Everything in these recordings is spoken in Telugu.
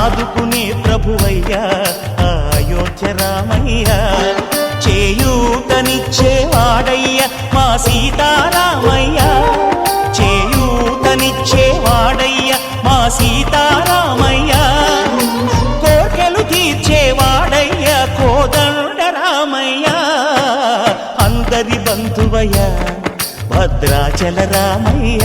ఆదుకునే ప్రభువయ్యా అయోధ్య రామయ్య. చేయూతనిచ్చేవాడయ్య మా సీతారామయ్య. చేయూతనిచ్చేవాడయ్య మా సీతారామయ్య. కోర్కెలు తీర్చేవాడయ్య కోదండ రామయ్య. అందరి బంధువయ్య భద్రాచల రామయ్య.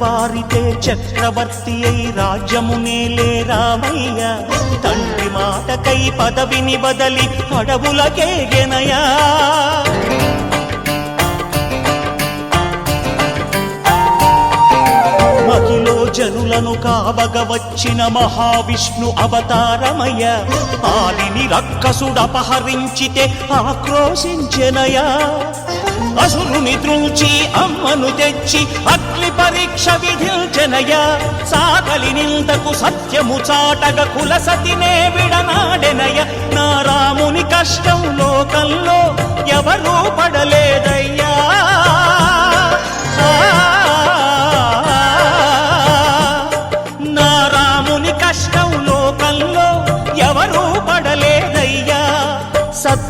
వారితే చక్రవర్తి అయి రాజ్యమునేలే రామయ్య తండ్రి మాటకై పదవిని బదలి అడవులకేగెనయా మహిలో జనులను కావగ వచ్చిన మహావిష్ణు అవతారమయ్య. ఆలిని రక్కసుడపహరించితే ఆక్రోశించెనయా అసురుని త్రూచి అమ్మను తెచ్చి అగ్ని పరీక్ష విధించనయ సాగలి నింతకు సత్యము చాటగ కుల సతినే విడనాడెనయ నా రాముని కష్టం లోకంలో ఎవరూ పడలేదయ్యా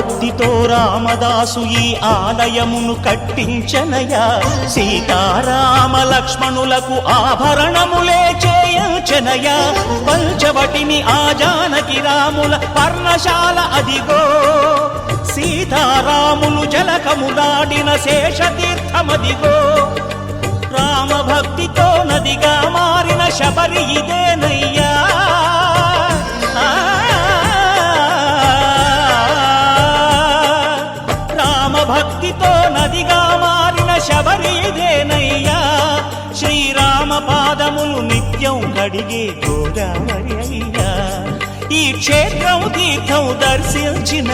భక్తితో రామదాసు ఈ ఆలయమును కట్టించనయా. సీతారామ లక్ష్మణులకు ఆభరణములే చేయించనయా. పంచవటిని ఆ జానకి రాముల పర్ణశాల అదిగో. సీతారాములు జలకములాడిన శేషతీర్థమదిగో. రామభక్తితో నదిగా మారిన శబరి ఇదేనయ్యా. భక్తితో నదిగా మారిన శబరి ఇదేనయ్యా. శ్రీరామ పాదములు నిత్యం కడిగే గోదావరి అయ్యా. ఈ క్షేత్రం తీర్థం దర్శించిన